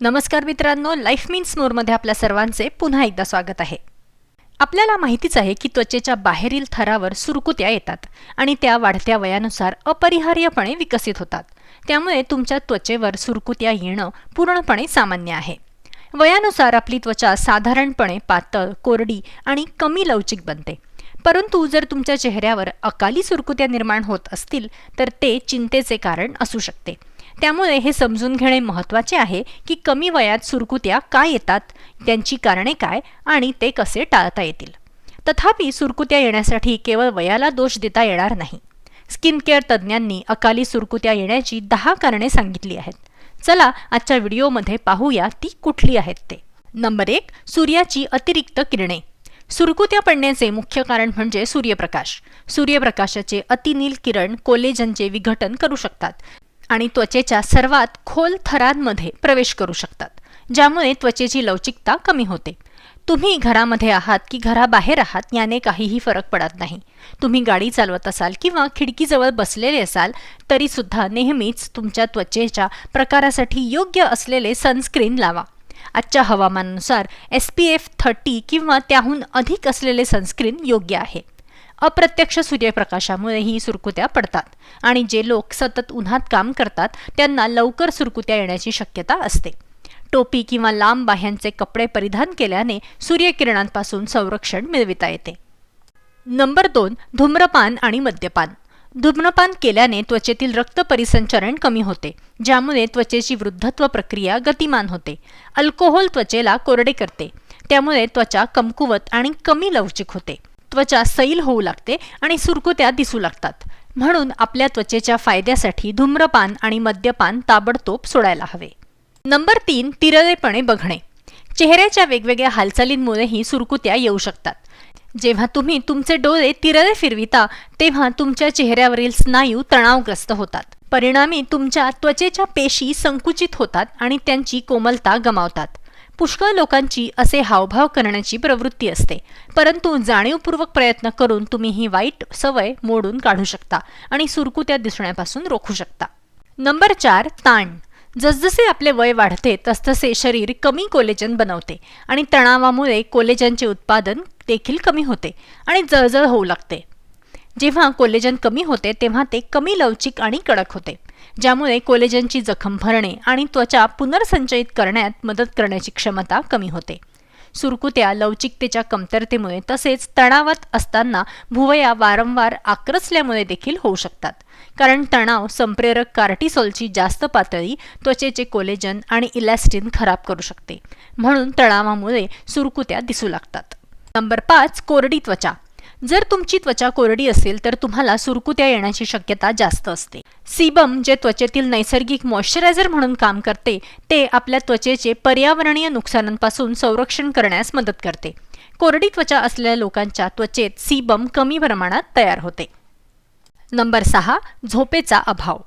नमस्कार मित्रांनो life means मोरमध्ये आपल्या सर्वांचे पुन्हा एकदा स्वागत आहे. आपल्याला माहितीच आहे की त्वचेच्या बाहेरील थरावर सुरकुत्या येतात आणि त्या वाढत्या वयानुसार अपरिहार्यपणे विकसित होतात. त्यामुळे तुमच्या त्वचेवर सुरकुत्या येणं पूर्णपणे सामान्य आहे. वयानुसार आपली त्वचा साधारणपणे पातळ कोरडी आणि कमी लवचिक बनते. परंतु जर तुमच्या चेहऱ्यावर अकाली सुरकुत्या निर्माण होत असतील तर ते चिंतेचे कारण असू शकते. त्यामुळे हे समजून घेणे महत्त्वाचे आहे की कमी वयात सुरकुत्या का येतात त्यांची कारणे काय आणि ते कसे टाळता येतील. तथापि सुरकुत्या येण्यासाठी केवळ वयाला दोष देता येणार नाही. स्किन केअर तज्ज्ञांनी अकाली सुरकुत्या येण्याची दहा कारणे सांगितली आहेत. चला आजच्या व्हिडिओमध्ये पाहूया ती कुठली आहेत ते. नंबर एक सूर्याची अतिरिक्त किरणे. सुरकुत्या पडण्याचे मुख्य कारण म्हणजे सूर्यप्रकाश. सूर्यप्रकाशाचे अतिनील किरण कोलेजनचे विघटन करू शकतात. आणि त्वचेच्या सर्वात खोल थरांमध्ये प्रवेश करू शकतात ज्यामुळे त्वचेची लवचिकता कमी होते. तुम्ही घरामध्ये आहात की घराबाहेर आहात याने काहीही फरक पडत नाही. तुम्ही गाडी चालवत असाल किंवा खिडकीजवळ बसलेले असाल तरीसुद्धा नेहमीच तुमच्या त्वचेच्या प्रकारासाठी योग्य असलेले सनस्क्रीन लावा. आजच्या हवामानानुसार एस पी एफ थर्टी किंवा त्याहून अधिक असलेले सनस्क्रीन योग्य आहे. अप्रत्यक्ष सूर्यप्रकाशामुळेही सुरकुत्या पडतात. आणि जे लोक सतत उन्हात काम करतात त्यांना लवकर सुरकुत्या येण्याची शक्यता असते. टोपी किंवा लांब बाह्यांचे कपडे परिधान केल्याने सूर्यकिरणांपासून संरक्षण मिळविता येते. नंबर दोन धूम्रपान आणि मद्यपान. धूम्रपान केल्याने त्वचेतील रक्त परिसंचरण कमी होते ज्यामुळे त्वचेची वृद्धत्व प्रक्रिया गतिमान होते. अल्कोहोल त्वचेला कोरडे करते त्यामुळे त्वचा कमकुवत आणि कमी लवचिक होते. त्वचा सैल होऊ लागते आणि सुरकुत्या दिसू लागतात. म्हणून आपल्या त्वचेच्या फायद्यासाठी धूम्रपान आणि मद्यपान ताबडतोब सोडायला हवे. नंबर तीन तिरळेपणे बघणे. चेहऱ्याच्या वेगवेगळ्या हालचालींमुळेही सुरकुत्या येऊ शकतात. जेव्हा तुम्ही तुमचे डोळे तिरळे फिरविता तेव्हा तुमच्या चेहऱ्यावरील स्नायू तणावग्रस्त होतात. परिणामी तुमच्या त्वचेच्या पेशी संकुचित होतात आणि त्यांची कोमलता गमावतात. पुष्कळ लोकांची असे हावभाव करण्याची प्रवृत्ती असते. परंतु जाणीवपूर्वक प्रयत्न करून तुम्ही ही वाईट सवय मोडून काढू शकता आणि सुरकुत्या दिसण्यापासून रोखू शकता. नंबर चार ताण. जसजसे आपले वय वाढते तसतसे शरीर कमी कोलेजन बनवते आणि तणावामुळे कोलेजनचे उत्पादन देखील कमी होते आणि जळजळ होऊ लागते. जेव्हा कोलेजन कमी होते तेव्हा ते कमी लवचिक आणि कडक होते. ज्यामुळे कोलेजनची जखम भरणे आणि त्वचा पुनर्संचयित करण्यात मदत करण्याची क्षमता कमी होते. सुरकुत्या लवचिकतेच्या कमतरतेमुळे तसेच तणावात असताना भुवया वारंवार आक्रसल्यामुळे देखील होऊ शकतात. कारण तणाव संप्रेरक कार्टिसोलची जास्त पातळी त्वचेचे कोलेजन आणि इलॅस्टिन खराब करू शकते. म्हणून तणावामुळे सुरकुत्या दिसू लागतात. नंबर पाच कोरडी त्वचा. जर तुमची त्वचा कोरडी असेल तर तुम्हाला सुरकुत्या येण्याची शक्यता जास्त असते. सीबम जे त्वचेतील नैसर्गिक मॉइश्चरायझर म्हणून काम करते ते आपल्या त्वचेचे पर्यावरणीय नुकसानांपासून संरक्षण करण्यास मदत करते. कोरडी त्वचा असलेल्या लोकांच्या त्वचेत सीबम कमी प्रमाणात तयार होते. नंबर सहा झोपेचा अभाव.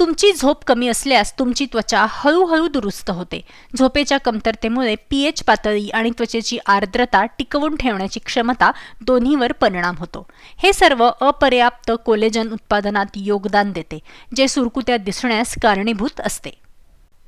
तुमची झोप कमी असल्यास तुमची त्वचा हळूहळू दुरुस्त होते. झोपेच्या कमतरतेमुळे पीएच पातळी आणि त्वचेची आर्द्रता टिकवून ठेवण्याची क्षमता दोन्हीवर परिणाम होतो. हे सर्व अपर्याप्त कोलेजन उत्पादनात योगदान देते जे सुरकुत्या दिसण्यास कारणीभूत असते.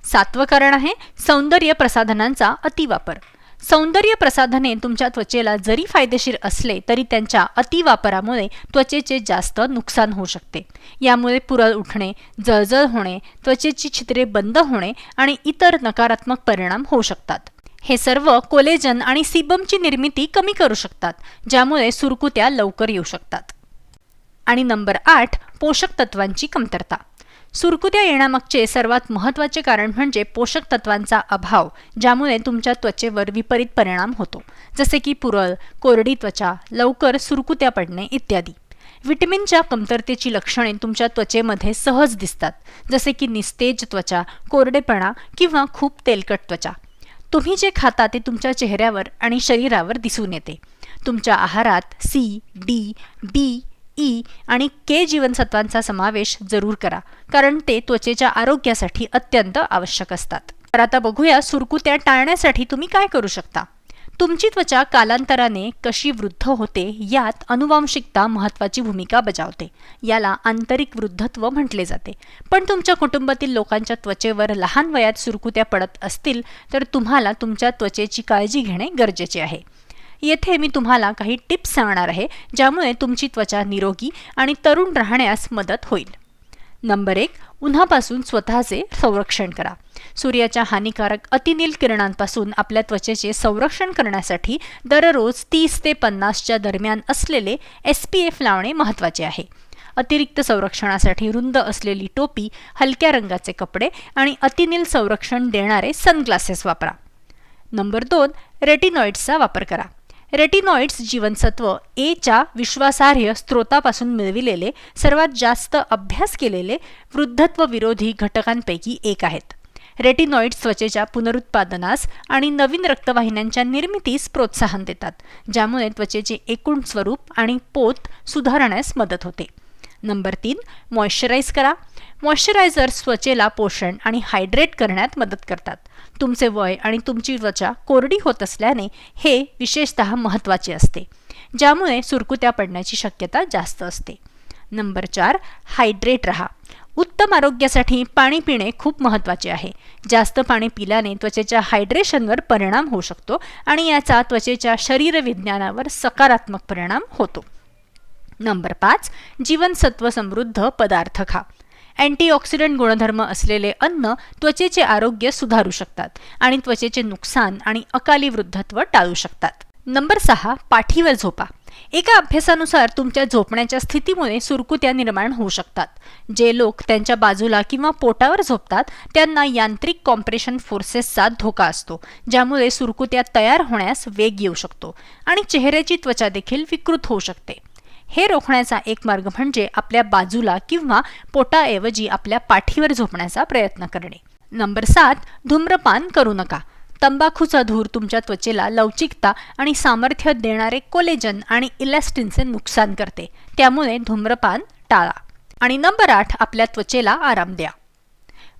सातवं कारण आहे सौंदर्य प्रसाधनांचा अतिवापर. सौंदर्य प्रसाधने तुमच्या त्वचेला जरी फायदेशीर असले तरी त्यांच्या अतिवापरामुळे त्वचेचे जास्त नुकसान होऊ शकते. यामुळे पुरळ उठणे जळजळ होणे त्वचेची छिद्रे बंद होणे आणि इतर नकारात्मक परिणाम होऊ शकतात. हे सर्व कोलेजन आणि सिबमची निर्मिती कमी करू शकतात ज्यामुळे सुरकुत्या लवकर येऊ शकतात. आणि नंबर आठ पोषक तत्वांची कमतरता. सुरकुत्या येण्यामागचे सर्वात महत्त्वाचे कारण म्हणजे पोषक तत्वांचा अभाव ज्यामुळे तुमच्या त्वचेवर विपरीत परिणाम होतो. जसे की पुरळ कोरडी त्वचा लवकर सुरकुत्या पडणे इत्यादी. विटमिनच्या कमतरतेची लक्षणे तुमच्या त्वचेमध्ये सहज दिसतात. जसे की निस्तेज त्वचा कोरडेपणा किंवा खूप तेलकट त्वचा. तुम्ही जे खाता ते तुमच्या चेहऱ्यावर आणि शरीरावर दिसून येते. तुमच्या आहारात सी डी बी ई आणि के जीवनसत्वांचा समावेश जरूर करा कारण ते त्वचेच्या आरोग्यासाठी अत्यंत आवश्यक असतात. तर आता बघूया सुरकुत्या टाळण्यासाठी तुम्ही काय करू शकता? तुमची त्वचा कालांतराने कशी वृद्ध होते यात अनुवांशिकता महत्त्वाची भूमिका बजावते. याला आंतरिक वृद्धत्व म्हटले जाते. पण तुमच्या कुटुंबातील लोकांच्या त्वचेवर लहान वयात सुरकुत्या पडत असतील तर तुम्हाला तुमच्या त्वचेची काळजी घेणे गरजेचे आहे. येथे मी तुम्हाला काही टिप्स सांगणार आहे ज्यामुळे तुमची त्वचा निरोगी आणि तरुण राहण्यास मदत होईल. नंबर एक उन्हापासून स्वतःचे संरक्षण करा. सूर्याच्या हानिकारक अतिनील किरणांपासून आपल्या त्वचेचे संरक्षण करण्यासाठी दररोज तीस ते पन्नासच्या दरम्यान असलेले एस पी एफ लावणे महत्त्वाचे आहे. अतिरिक्त संरक्षणासाठी रुंद असलेली टोपी हलक्या रंगाचे कपडे आणि अतिनील संरक्षण देणारे सनग्लासेस वापरा. नंबर दोन रेटिनॉइड्सचा वापर करा. रेटिनॉइड्स जीवनसत्व एच्या विश्वासार्ह स्त्रोतापासून मिळविलेले सर्वात जास्त अभ्यास केलेले वृद्धत्व विरोधी घटकांपैकी एक आहेत. रेटिनॉइड त्वचेच्या पुनरुत्पादनास आणि नवीन रक्तवाहिन्यांच्या निर्मितीस प्रोत्साहन देतात ज्यामुळे त्वचेचे एकूण स्वरूप आणि पोत सुधारण्यास मदत होते. नंबर तीन मॉइश्चराईज करा. मॉइश्चरायझर त्वचेला पोषण आणि हायड्रेट करण्यात मदत करतात. तुमचे वय आणि तुमची त्वचा कोरडी होत असल्याने हे विशेषत महत्त्वाचे असते ज्यामुळे सुरकुत्या पडण्याची शक्यता जास्त असते. नंबर चार हायड्रेट रहा. उत्तम आरोग्यासाठी पाणी पिणे खूप महत्त्वाचे आहे. जास्त पाणी पिल्याने त्वचेच्या हायड्रेशनवर परिणाम होऊ शकतो आणि याचा त्वचेच्या शरीरविज्ञानावर सकारात्मक परिणाम होतो. नंबर पाच जीवनसत्व समृद्ध पदार्थ खा. अँटीऑक्सिडंट गुणधर्म असलेले अन्न त्वचेचे आरोग्य सुधारू शकतात आणि त्वचेचे नुकसान आणि अकाली वृद्धत्व टाळू शकतात. नंबर सहा पाठीवर झोपा. एका अभ्यासानुसार तुमच्या झोपण्याच्या स्थितीमुळे सुरकुत्या निर्माण होऊ शकतात. जे लोक त्यांच्या बाजूला किंवा पोटावर झोपतात त्यांना यांत्रिक कॉम्प्रेशन फोर्सेसचा धोका असतो ज्यामुळे सुरकुत्या तयार होण्यास वेग येऊ शकतो आणि चेहऱ्याची त्वचा देखील विकृत होऊ शकते. हे रोखण्याचा एक मार्ग म्हणजे आपल्या बाजूला किंवा पोटाऐवजी आपल्या पाठीवर झोपण्याचा प्रयत्न करणे. नंबर सात धूम्रपान करू नका. तंबाखूचा धूर तुमच्या त्वचेला लवचिकता आणि सामर्थ्य देणारे कोलेजन आणि इलॅस्टिनचे नुकसान करते. त्यामुळे धूम्रपान टाळा. आणि नंबर आठ आपल्या त्वचेला आराम द्या.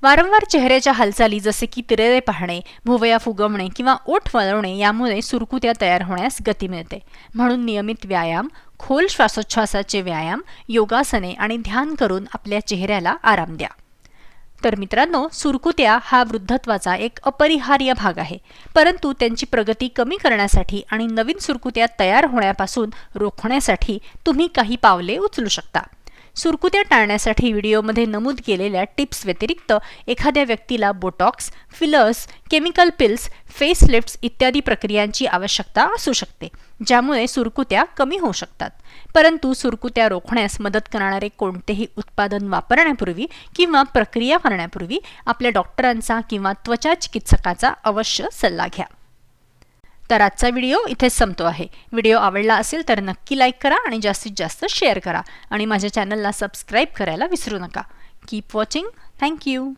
वारंवार चेहऱ्याच्या हालचाली जसे की तिरेरे पाहणे भुवया फुगवणे किंवा ओठ वळवणे यामुळे सुरकुत्या तयार होण्यास गती मिळते. म्हणून नियमित व्यायाम खोल श्वासोच्छ्वासाचे व्यायाम योगासने आणि ध्यान करून आपल्या चेहऱ्याला आराम द्या. तर मित्रांनो सुरकुत्या हा वृद्धत्वाचा एक अपरिहार्य भाग आहे. परंतु त्यांची प्रगती कमी करण्यासाठी आणि नवीन सुरकुत्या तयार होण्यापासून रोखण्यासाठी तुम्ही काही पावले उचलू शकता. सुरकुत्या टाळण्यासाठी व्हिडिओमध्ये नमूद केलेल्या टिप्स व्यतिरिक्त एखाद्या व्यक्तीला botox fillers chemical pills facelifts इत्यादी प्रक्रियांची आवश्यकता असू शकते ज्यामुळे सुरकुत्या कमी होऊ शकतात. परंतु सुरकुत्या रोखण्यास मदत करणारे कोणतेही उत्पादन वापरण्यापूर्वी किंवा प्रक्रिया करण्यापूर्वी आपल्या डॉक्टरांचा किंवा त्वचा चिकित्सकाचा अवश्य सल्ला घ्या. तर आजचा व्हिडिओ इथेच संपतो आहे. व्हिडिओ आवडला असेल तर नक्की लाईक करा आणि जास्तीत जास्त शेअर करा. आणि माझ्या चॅनलला सबस्क्राईब करायला विसरू नका. Keep watching thank you